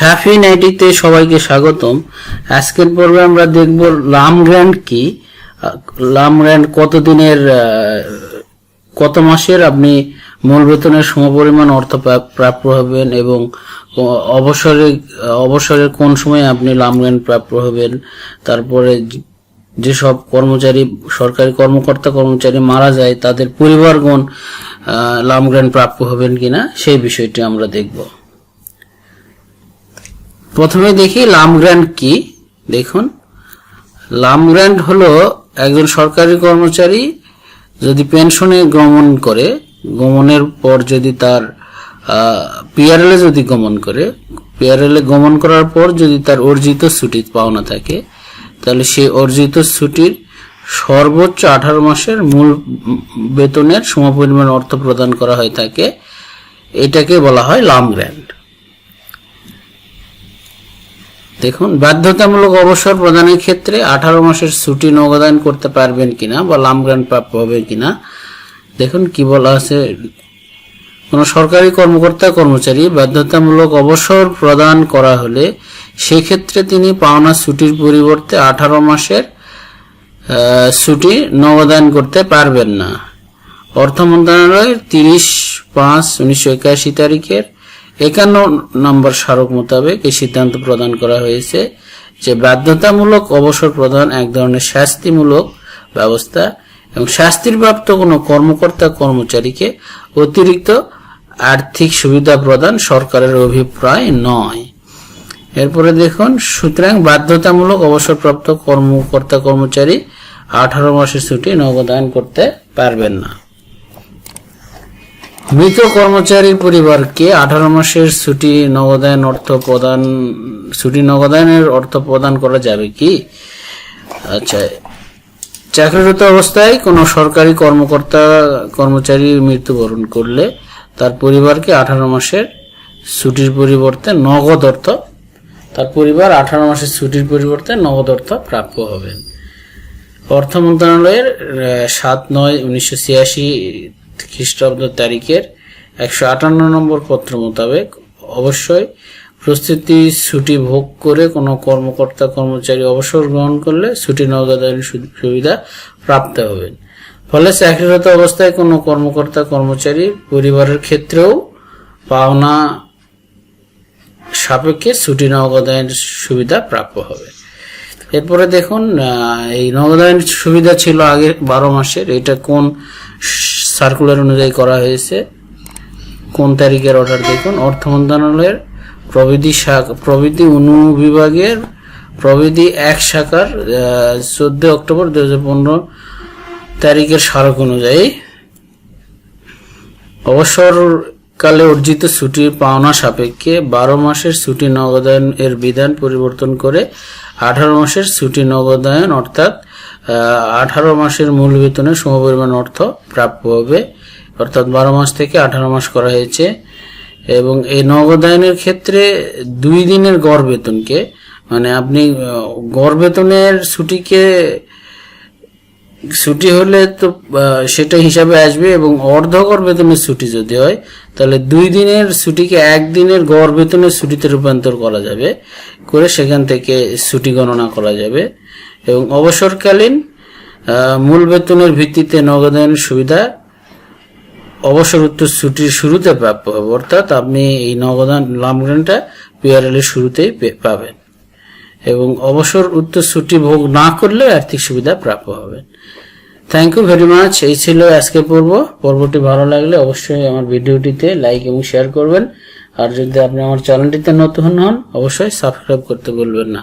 সাফি নাইটিতে সবাইকে স্বাগতম। আজকের পর্বে আমরা দেখব লাম গ্র্যান্ড কি। লাম গ্র্যান্ড কতদিনের কত মাসের? আপনি মূল বেতনের সমপরিমাণ অর্থ প্রা- প্রাপ্য হবেন এবং অবসরে, অবসরের কোন সময় আপনি লাম গ্র্যান্ড প্রাপ্য হবেন? তারপরে যেসব কর্মচারী, সরকারি কর্মকর্তা কর্মচারী মারা যায়, তাদের পরিবারগণ লাম গ্র্যান্ড প্রাপ্য হবেন কিনা, সেই বিষয়টি আমরা দেখব। প্রথমে দেখি লাম গ্র্যান্ড কি? দেখুন। লাম গ্র্যান্ড হলো একজন সরকারি কর্মচারী যদি পেনশনে গমন করে, গমনের পর যদি তার পিআরএল যদি গমন করে পিআরএল গমন করার পর যদি তার অর্জিত ছুটি পাওনা থাকে, তাহলে সেই অর্জিত ছুটির সর্বোচ্চ আঠারো মাসের মূল বেতনের সমপরিমাণ অর্থ প্রদান করা হয়ে থাকে। এটাকে বলা হয় লাম গ্র্যান্ড দেখুন, বাধ্যতামূলক অবসর প্রদানের ক্ষেত্রে আঠারো মাসের ছুটি নগদায়ন করতে পারবেন কিনা বা লাম গ্রান্ট প্রাপ্য হবে কিনা, দেখুন কি বলা আছে। কোনো সরকারি কর্মকর্তা, কর্মচারী বাধ্যতামূলক অবসর প্রদান করা হলে সেক্ষেত্রে তিনি পাওনা ছুটির পরিবর্তে আঠারো মাসের ছুটি নগদায়ন করতে পারবেন না। অর্থ মন্ত্রণালয়ের তিরিশ পাঁচ উনিশশো একাশি তারিখের একান্ন নম্বর স্মারক মোতাবেক এই সিদ্ধান্ত প্রদান করা হয়েছে যে বাধ্যতামূলক অবসর প্রদান এক ধরনের শাস্তিমূলক ব্যবস্থা এবং শাস্তির প্রাপ্ত কোনো কর্মকর্তা কর্মচারীকে অতিরিক্ত আর্থিক সুবিধা প্রদান সরকারের অভিপ্রায় নয়। এরপরে দেখুন, সুতরাং বাধ্যতামূলক অবসরপ্রাপ্ত কর্মকর্তা কর্মচারী আঠারো মাসের ছুটি নগদায়ন করতে পারবেন না। মৃত কর্মচারীর পরিবারকে আঠারো মাসের ছুটি নগদায়ন অর্থ প্রদান, ছুটি নগদায়নের অর্থ প্রদান করা যাবে কি? আচ্ছা চাকরিরত অবস্থায় কোনো সরকারি কর্মকর্তা কর্মচারী মৃত্যুবরণ করলে তার পরিবারকে আঠারো মাসের ছুটির পরিবর্তে নগদ অর্থ, তার পরিবার আঠারো মাসের ছুটির পরিবর্তে নগদ অর্থ প্রাপ্য হবেন অর্থ মন্ত্রণালয়ের সাত নয় উনিশশো ছিয়াশি খ্রিস্টাব্দ তারিখের একশো আটান্ন নম্বর পত্র মোতাবেক অবশ্যই প্রস্তুতি ছুটি ভোগ করে কোনো কর্মকর্তা, কর্মচারী অবসর গ্রহণ করলে ছুটি নগদায়ন সুবিধা প্রাপ্ত হবেন। ফলে চাকরিরত অবস্থায় কোনো কর্মকর্তা, কর্মচারী পরিবারের ক্ষেত্রেও পাওনা সাপেক্ষে ছুটি নগদায়ন সুবিধা প্রাপ্য হবে। এরপরে দেখুন এই নগদায়ন সুবিধা ছিল আগে বারো মাসের। এটা কোন সার্কুলার অনুযায়ী করা হয়েছে। কোন তারিখের অর্ডার দেখুন? অর্থ মন্ত্রণালয়ের প্রবিধি শাখা প্রবিধি অনুবিভাগের প্রবিধি এক শাখার চোদ্দ অক্টোবর দু হাজার পনেরো তারিখের স্মারক অনুযায়ী। অবসরকালে অর্জিত ছুটির পাওনা সাপেক্ষে বারো মাসের ছুটি নগদায়ন এর বিধান পরিবর্তন করে আঠারো মাসের ছুটি নগদায়ন, অর্থাৎ আঠারো মাসের মূল বেতনের সমপরিমাণ অর্থ প্রাপ্য হবে। অর্থাৎ বারো মাস থেকে আঠারো মাস করা হয়েছে। এবং এই নগদায়নের ক্ষেত্রে দুই দিনের গড় বেতনকে মানে আপনি গড় বেতনের ছুটিকে, ছুটি হলে তো সেটা হিসাবে আসবে এবং অর্ধগড় বেতনের ছুটি যদি হয়, তাহলে দুই দিনের ছুটিকে একদিনের গড় বেতনের ছুটিতে রূপান্তর করা যাবে। করে সেখান থেকে ছুটি গণনা করা যাবে। এবং অবসরকালীন মূল বেতনের ভিত্তিতে নগদায়ন সুবিধা, অবসর উত্তর ছুটির শুরুতে প্রাপ্য হবে অর্থাৎ আপনি এই নগদান লামগ্রানটা পিআরএল এর শুরুতেই পাবেন। এবং অবসর উত্তর ছুটি ভোগ না করলে আর্থিক সুবিধা প্রাপ্য হবেন থ্যাংক ইউ ভেরি মাচ এই ছিল আজকে পর্ব। পর্বটি ভালো লাগলে অবশ্যই আমার ভিডিওটিতে লাইক এবং শেয়ার করবেন। আর যদি আপনি আমার চ্যানেলটিতে নতুন হন, অবশ্যই সাবস্ক্রাইব করতে বলবেন না।